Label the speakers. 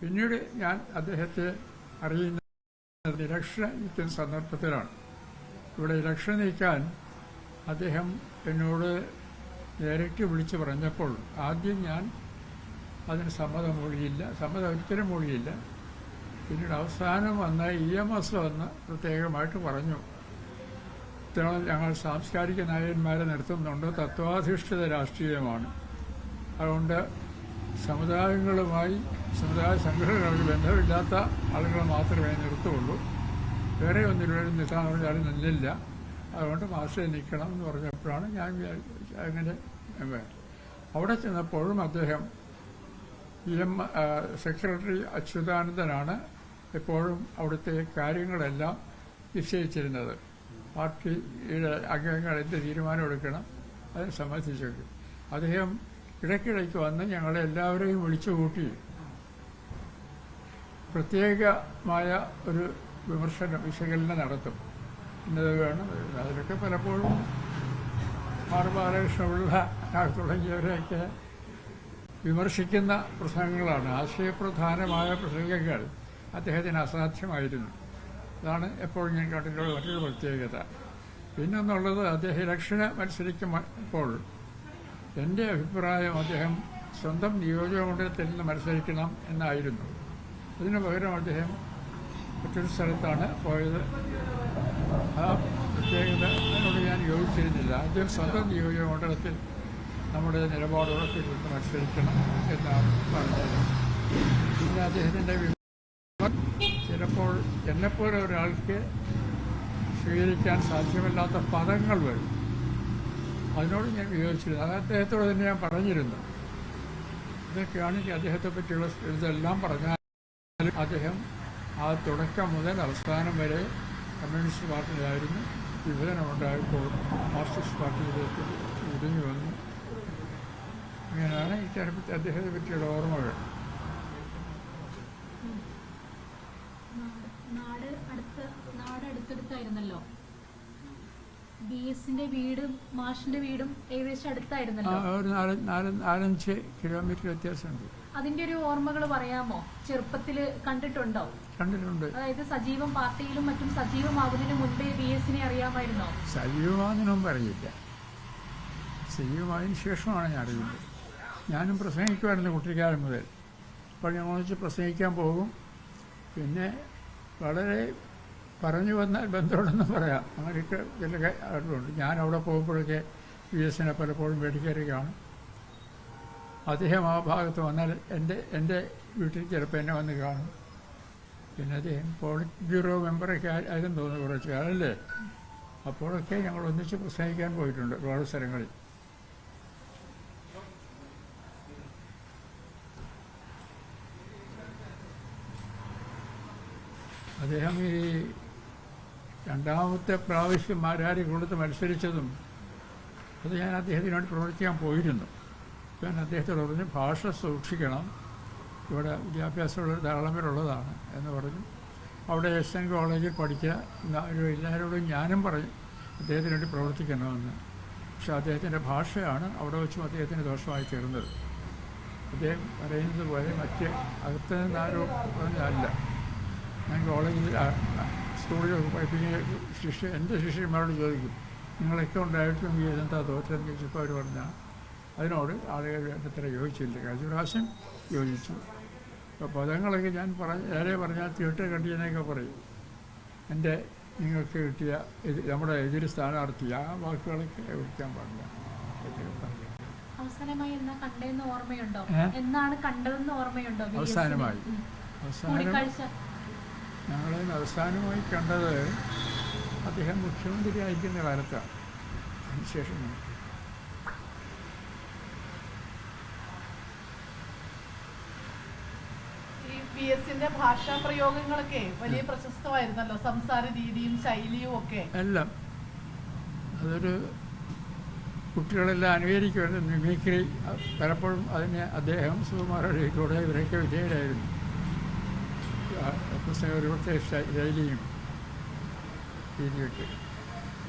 Speaker 1: പിന്നീട് ഞാൻ അദ്ദേഹത്തെ അറിയുന്നത് ഇലക്ഷൻ നിൽക്കുന്ന സന്ദർഭത്തിലാണ്. ഇവിടെ ഇലക്ഷൻ നീക്കാൻ അദ്ദേഹം എന്നോട് നേരിട്ട് വിളിച്ചു പറഞ്ഞപ്പോൾ ആദ്യം ഞാൻ അതിന് സമ്മതം മൂളിയില്ല സമ്മതം ഒരിക്കലും മൂളിയില്ല പിന്നീട് അവസാനം വന്ന ഇ എം എസ് വന്ന് പ്രത്യേകമായിട്ട് പറഞ്ഞു. ഞങ്ങൾ സാംസ്കാരിക നായകന്മാരെ നിർത്തുന്നുണ്ട്. തത്വാധിഷ്ഠിത രാഷ്ട്രീയമാണ്. അതുകൊണ്ട് സമുദായങ്ങളുമായി സമുദായ സംഘടനകൾ ബന്ധമില്ലാത്ത ആളുകൾ മാത്രമേ നിർത്തുള്ളൂ. വേറെ ഒന്നിലും നിൽക്കാൻ പറഞ്ഞാൽ നിന്നില്ല. അതുകൊണ്ട് മാസ്റ്റർ നിൽക്കണം എന്ന് പറഞ്ഞപ്പോഴാണ് ഞാൻ അങ്ങനെ അവിടെ ചെന്നപ്പോഴും അദ്ദേഹം എം സെക്രട്ടറി അച്യുതാനന്ദനാണ് എപ്പോഴും അവിടുത്തെ കാര്യങ്ങളെല്ലാം നിശ്ചയിച്ചിരുന്നത്. പാർട്ടിയുടെ അംഗങ്ങൾ എന്ത് തീരുമാനം എടുക്കണം അതിനെ സംബന്ധിച്ചൊക്കെ അദ്ദേഹം ഇടയ്ക്കിടയ്ക്ക് വന്ന് ഞങ്ങളെ എല്ലാവരെയും വിളിച്ചു കൂട്ടി. പ്രത്യേകമായ ഒരു വിമർശനം വിശകലനം നടത്തും. ഇന്നത് വേണം. അതിലൊക്കെ പലപ്പോഴും ആർ ബാലകൃഷ്ണപിള്ള തുടങ്ങിയവരെയൊക്കെ വിമർശിക്കുന്ന പ്രസംഗങ്ങളാണ്. ആശയപ്രധാനമായ പ്രസംഗങ്ങൾ അദ്ദേഹത്തിന് അസാധ്യമായിരുന്നു. അതാണ് എപ്പോഴും ഞാൻ കണ്ടിട്ടുള്ള മറ്റൊരു പ്രത്യേകത. പിന്നൊന്നുള്ളത് അദ്ദേഹം ഇലക്ഷന് മത്സരിക്കുമ്പോൾ എന്റെ അഭിപ്രായം അദ്ദേഹം സ്വന്തം നിയോജകമണ്ഡലത്തിൽ നിന്ന് മത്സരിക്കണം എന്നായിരുന്നു. അതിനു പകരം അദ്ദേഹം മറ്റൊരു സ്ഥലത്താണ് പോയത്. ആ പ്രത്യേകത അതിനോട് ഞാൻ യോജിച്ചിരുന്നില്ല. അദ്ദേഹം സ്വന്തം നിയോജകമണ്ഡലത്തിൽ നമ്മുടെ നിലപാടുകളൊക്കെ മത്സരിക്കണം എന്നാണ് പറഞ്ഞത്. പിന്നെ അദ്ദേഹത്തിന്റെ ചിലപ്പോൾ എന്നെപ്പോലെ ഒരാൾക്ക് സ്വീകരിക്കാൻ സാധ്യമല്ലാത്ത പദങ്ങൾ വരും. അതിനോട് ഞാൻ വിയോജിച്ചിരുന്നു. അത് അദ്ദേഹത്തോട് തന്നെ ഞാൻ പറഞ്ഞിരുന്നു. ഇതൊക്കെയാണ് അദ്ദേഹത്തെ പറ്റിയുള്ള ഇതെല്ലാം പറഞ്ഞാൽ അദ്ദേഹം ആ തുടക്കം മുതൽ അവസാനം വരെ കമ്മ്യൂണിസ്റ്റ് പാർട്ടിയിലായിരുന്നു. വിഭജനമുണ്ടായപ്പോൾ മാർക്സിസ്റ്റ് പാർട്ടിയിലേക്ക് ഒതുങ്ങി വന്നു. അങ്ങനെയാണ് ഈ അദ്ദേഹത്തെ പറ്റിയുള്ള ഓർമ്മകൾ.
Speaker 2: നാട് നാട് ബി എസിന്റെ വീടും മാഷിന്റെ വീടും ഏകദേശം അടുത്തായിരുന്നല്ലോ?
Speaker 1: ഒരു നാല് നാല് നാലഞ്ച് കിലോമീറ്റർ വ്യത്യാസമുണ്ട്.
Speaker 2: അതിന്റെ ഒരു ഓർമ്മകൾ പറയാമോ? ചെറുപ്പത്തിൽ കണ്ടിട്ടുണ്ടോ?
Speaker 1: കണ്ടിട്ടുണ്ട്.
Speaker 2: അതായത് സജീവം പാർട്ടിയിലും മറ്റും സജീവമാകുന്നതിന് മുൻപേ ബി എസിനെ അറിയാമായിരുന്നോ?
Speaker 1: സജീവമാണെന്ന് മുമ്പ് അറിയില്ല. സജീവമായതിനു ശേഷമാണ് ഞാൻ അറിയുന്നത്. ഞാനും പ്രസംഗിക്കുമായിരുന്നു കുട്ടിക്കാലം മുതൽ. അപ്പോൾ ഞങ്ങൾ വെച്ച് പ്രസംഗിക്കാൻ പോകും. പിന്നെ വളരെ പറഞ്ഞു വന്നാൽ ബന്ധമുണ്ടെന്ന് പറയാം. അങ്ങനെയൊക്കെ ചില കാര്യങ്ങളുണ്ട് ഞാൻ അവിടെ പോകുമ്പോഴൊക്കെ വി എസിനെ പലപ്പോഴും വേടിക്കരുകയാണ് അദ്ദേഹം ആ ഭാഗത്ത് വന്നാൽ എന്റെ എന്റെ വീട്ടിൽ ചിലപ്പോൾ എന്നെ വന്ന് കാണും. പിന്നെ അദ്ദേഹം പോളിറ്റ് ബ്യൂറോ മെമ്പറൊക്കെ ആയിരം തോന്നുന്നു കുറച്ച് കാലല്ലേ. അപ്പോഴൊക്കെ ഞങ്ങൾ ഒന്നിച്ച് പ്രസംഗിക്കാൻ പോയിട്ടുണ്ട് ഒരുപാട് സ്ഥലങ്ങളിൽ. അദ്ദേഹം ഈ രണ്ടാമത്തെ പ്രാവശ്യം മാരാരി കൊടുത്ത് മത്സരിച്ചതും അത് ഞാൻ അദ്ദേഹത്തിന് വേണ്ടി പ്രവർത്തിക്കാൻ പോയിരുന്നു. ഞാൻ അദ്ദേഹത്തോട് പറഞ്ഞു ഭാഷ സൂക്ഷിക്കണം. ഇവിടെ വിദ്യാഭ്യാസമുള്ള ധാരാളം പേരുള്ളതാണ് എന്ന് പറഞ്ഞു. അവിടെ എസ് എൻ കോളേജിൽ പഠിച്ച എല്ലാവരും എല്ലാവരോടും ഞാനും പറഞ്ഞു അദ്ദേഹത്തിന് വേണ്ടി പ്രവർത്തിക്കണമെന്ന്. പക്ഷെ അദ്ദേഹത്തിന്റെ ഭാഷയാണ് അവിടെ വെച്ചും അദ്ദേഹത്തിന് ദോഷമായി തീർന്നത്. അദ്ദേഹം പറയുന്നത് പോലെ മറ്റ് അകത്ത് നിന്നാരോ പറഞ്ഞല്ല ഞാൻ കോളേജിൽ സ്കൂളിൽ പഠിപ്പിക്കുന്ന ശിഷ്യ എന്റെ ശിഷ്യന്മാരോട് ചോദിക്കും നിങ്ങളൊക്കെ ഉണ്ടായിട്ടും ഈ എന്താ തോറ്റെന്ന് ചോദിച്ചപ്പോൾ അവർ പറഞ്ഞ അതിനോട് ആളുകൾ വേണ്ടത്ര യോജിച്ചില്ല. കഴിഞ്ഞ പ്രാവശ്യം യോജിച്ചു. അപ്പോൾ പദങ്ങളൊക്കെ ഞാൻ പറഞ്ഞ നേരെ പറഞ്ഞാൽ തീട്ട കണ്ടിയനൊക്കെ പറയും. എന്റെ നിങ്ങൾക്ക് കിട്ടിയ എതി നമ്മുടെ എതിര് സ്ഥാനാർത്ഥി ആ വാക്കുകളൊക്കെ വിളിക്കാൻ പാടില്ല.
Speaker 2: അവസാനമായി എന്നാ കണ്ടതെന്ന് ഓർമ്മയുണ്ടോ? എന്നാണ് കണ്ടതെന്ന് ഓർമ്മയുണ്ടോ? BS ന്?
Speaker 1: അവസാനമായി.
Speaker 2: കൂടിക്കാഴ്ച
Speaker 1: അവസാനമായി കണ്ടത് അദ്ദേഹം മുഖ്യമന്ത്രി ആയിരിക്കുന്ന കാലത്താണ്. അതിനുശേഷം
Speaker 3: ഈ പി എസിന്റെ ഭാഷാ പ്രയോഗങ്ങളൊക്കെ വലിയ പ്രശസ്തമായിരുന്നല്ലോ. സംസാര രീതിയും ശൈലിയും ഒക്കെ.
Speaker 1: എല്ലാം. അതൊരു കുട്ടികളെല്ലാം അനുകരിക്കുമായിരുന്നു മിമിക്രി പലപ്പോഴും അതിന് അദ്ദേഹം സുകുമാരൂടെ ഇവരൊക്കെ വിധേയരായിരുന്നു. ഒരു ശൈ- ശൈലിയും രീതിയൊക്കെ